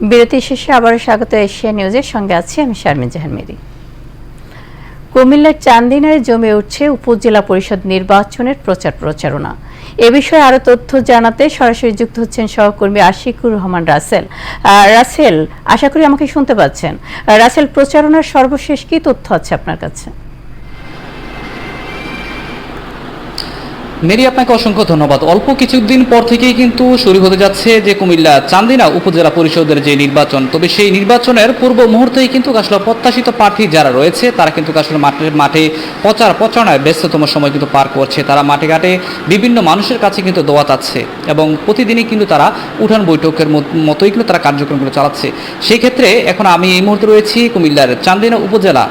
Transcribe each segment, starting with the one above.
বিরতি শেষে আবারও স্বাগত এশিয়া নিউজের সঙ্গে আছি আমি শারমিন জাহান মেরি। কুমিল্লার চান্দিনায় জমে উঠছে উপজেলা পরিষদ নির্বাচনের প্রচার প্রচারণা। এ বিষয়ে আরও তথ্য জানাতে সরাসরি যুক্ত হচ্ছেন সহকর্মী আশিকুর রহমান রাসেল। রাসেল, আশা করি আমাকে শুনতে পাচ্ছেন। রাসেল, প্রচারণার সর্বশেষ কি তথ্য আছে আপনার কাছে? মেরি, আপনাকে অসংখ্য ধন্যবাদ। অল্প কিছুদিন পর থেকেই কিন্তু শুরু হতে যাচ্ছে যে কুমিল্লা চান্দিনা উপজেলা পরিষদের যে নির্বাচন, তবে সেই নির্বাচনের পূর্ব মুহূর্তেই কিন্তু আসলে প্রত্যাশিত প্রার্থী যারা রয়েছে, তারা কিন্তু আসলে মাঠের মাঠে প্রচার প্রচারণায় ব্যস্ততম সময় কিন্তু পার করছে। তারা মাঠে ঘাটে বিভিন্ন মানুষের কাছে কিন্তু দোয়া চাচ্ছে এবং প্রতিদিনই কিন্তু তারা উঠান বৈঠকের মত- মতোই কিন্তু তারা কার্যক্রমগুলো চালাচ্ছে। সেই ক্ষেত্রে এখন আমি এই মুহূর্তে রয়েছি কুমিল্লার চান্দিনা উপজেলা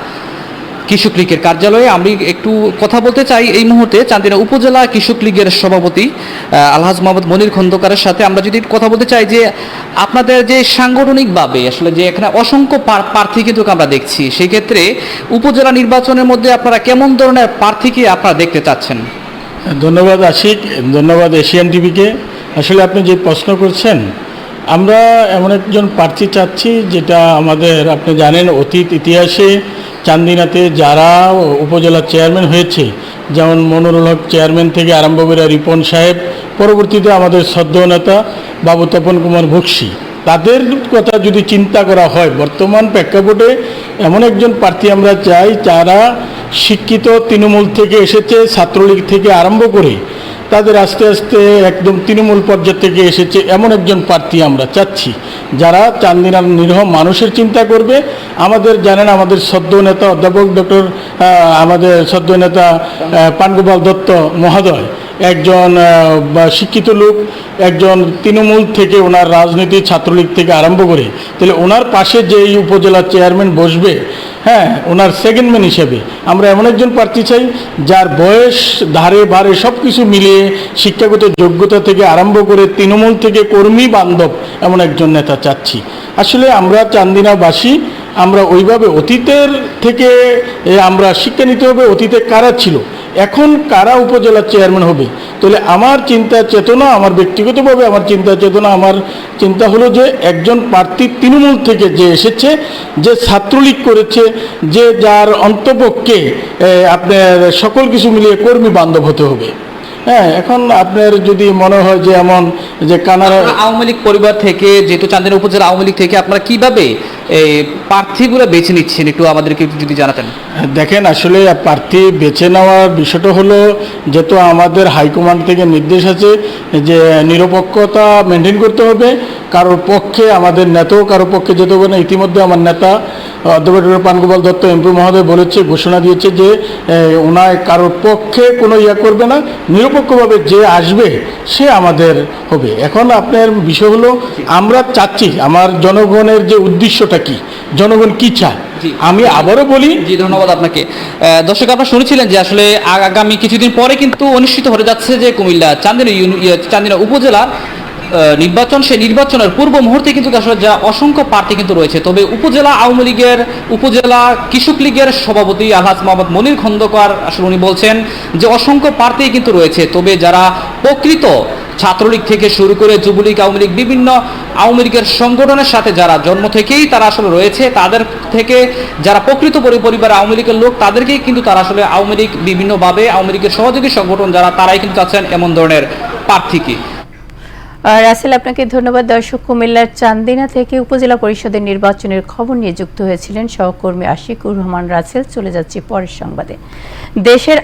কৃষক লীগের কার্যালয়ে আমি একটু কথা বলতে চাই। এই মুহূর্তে চান্দিনা উপজেলা কৃষক লীগের সভাপতি আলহাজ মোহাম্মদ মনির খন্দকারের সাথে আমরা যদি কথা বলতে চাই যে, আপনাদের যে সাংগঠনিকভাবে আসলে যে এখানে অসংখ্য প্রার- প্রার্থী কিন্তু আমরা দেখছি, সেই ক্ষেত্রে উপজেলা নির্বাচনের মধ্যে আপনারা কেমন ধরনের প্রার্থীকে আপনারা দেখতে চাচ্ছেন? ধন্যবাদ আশিক, ধন্যবাদ এশিয়ান টিভিকে। আসলে আপনি যে প্রশ্ন করছেন, আমরা এমন একজন প্রার্থী চাচ্ছি যেটা আমাদের, আপনি জানেন, অতীত ইতিহাসে চান্দিনাতে যারা উপজেলা চেয়ারম্যান হয়েছে, যেমন মনুরুল হক চেয়ারম্যান থেকে আরম্ভ করে রিপন সাহেব, পরবর্তীতে আমাদের সদ্য নেতা বাবু তপন কুমার বক্সি তাদের কথা যদি চিন্তা করা হয়, বর্তমান প্রেক্ষাপটে এমন একজন প্রার্থী আমরা চাই, যারা শিক্ষিত তৃণমূল থেকে এসেছে, ছাত্রলীগ থেকে আরম্ভ করে তাদের আস্তে আস্তে একদম তৃণমূল পর্যায় থেকে এসেছে। এমন একজন প্রার্থী আমরা চাচ্ছি, যারা চান্দিনার নিরহ মানুষের চিন্তা করবে। আমাদের জানেন আমাদের সদ্য নেতা অধ্যাপক ডক্টর আমাদের সদ্য নেতা পানগোপাল দত্ত মহোদয়। একজন শিক্ষিত লোক, একজন তৃণমূল থেকে ওনার রাজনীতি ছাত্রলীগ থেকে আরম্ভ করে, তাহলে ওনার পাশে যে এই উপজেলা চেয়ারম্যান বসবে হ্যাঁ ওনার সেকেন্ড ম্যান হিসেবে, আমরা এমন একজন প্রার্থী চাই, যার বয়স, ধারে, বারে সব কিছু মিলিয়ে শিক্ষাগত যোগ্যতা থেকে আরম্ভ করে তৃণমূল থেকে কর্মী বান্ধব এমন একজন নেতা চাচ্ছি। আসলে আমরা চান্দিনাবাসী, আমরা ওইভাবে অতীতের থেকে আমরা শিক্ষা নিতে হবে, অতীতে কারা ছিল? এখন কারা উপজেলার চেয়ারম্যান হবে? তাহলে আমার চিন্তা চেতনা, আমার ব্যক্তিগতভাবে আমার চিন্তা চেতনা, আমার চিন্তা হলো যে একজন প্রার্থী তৃণমূল থেকে যে এসেছে, যে ছাত্রলীগ করেছে, যে যার অন্তপক্ষে আপনার সকল কিছু মিলিয়ে কর্মী বান্ধব হতে হবে। হ্যাঁ এখন আপনার যদি মনে হয় যে এমন যে কানাড়া আওয়ামী লীগ পরিবার থেকে যেহেতু চান্দিনা উপজেলা আওয়ামী লীগ থেকে আপনারা কীভাবে এই প্রার্থীগুলো বেছে নিচ্ছেন? একটু আমাদেরকে যদি জানাতেন। দেখেন আসলে প্রার্থী বেছে নেওয়ার বিষয়টা হলো যেহেতু আমাদের হাইকমান্ড থেকে নির্দেশ আছে যে নিরপেক্ষতা মেনটেন করতে হবে। কারোর পক্ষে আমাদের নেতাও কারোর পক্ষে যেতে হবে না। ইতিমধ্যে আমার নেতা অধ্যাপক পানগোপাল দত্ত এমপি মহোদয় বলেছে ঘোষণা দিয়েছে যে এ, ওনার কারোর পক্ষে কোনো ইয়া করবে না নিরপেক্ষভাবে যে আসবে সে আমাদের হবে। এখন আপনার বিষয় হলো আমরা চাচ্ছি আমার জনগণের যে উদ্দেশ্যটা কি জনগণ কি চায়? আমি আবারও বলি জি ধন্যবাদ আপনাকে। দর্শক আপনারা শুনেছিলেন যে আসলে আগামী কিছুদিন পরে কিন্তু অনুষ্ঠিত হতে যাচ্ছে যে কুমিল্লা চান্দিনা ইউনি- ইয়ে, চান্দিনা উপজেলা আহ, নির্বাচন, সেই নির্বাচনের পূর্ব মুহূর্তে কিন্তু আসলে যা অসংখ্য প্রার্থী কিন্তু রয়েছে। তবে উপজেলা আওয়ামী লীগের, উপজেলা কৃষক লীগের সভাপতি আলহাজ মোহাম্মদ মনির খন্দকার আসলে উনি বলছেন যে অসংখ্য প্রার্থী কিন্তু রয়েছে। তবে যারা প্রকৃত ছাত্রলীগ থেকে শুরু করে যুবলীগ, আওয়ামী লীগ, বিভিন্ন আওয়ামী লীগের সংগঠনের সাথে যারা জন্ম থেকেই তারা আসলে রয়েছে, তাদের থেকে যারা প্রকৃত পরি- পরিবার আওয়ামী লীগের লোক, তাদেরকেই কিন্তু তারা আসলে আওয়ামী লীগ বিভিন্নভাবে, আওয়ামী লীগের সহযোগী সংগঠন যারা, তারাই কিন্তু চাচ্ছেন এমন ধরনের প্রার্থীকে রাসেল, আপনাকে ধন্যবাদ। দর্শক, কুমিল্লার চান্দিনা থেকে উপজেলা পরিষদের নির্বাচনের খবর নিয়ে যুক্ত হয়েছিলেন সহকর্মী আশিকুর রহমান রাসেল। চলে যাচ্ছি পরের সংবাদে। দেশের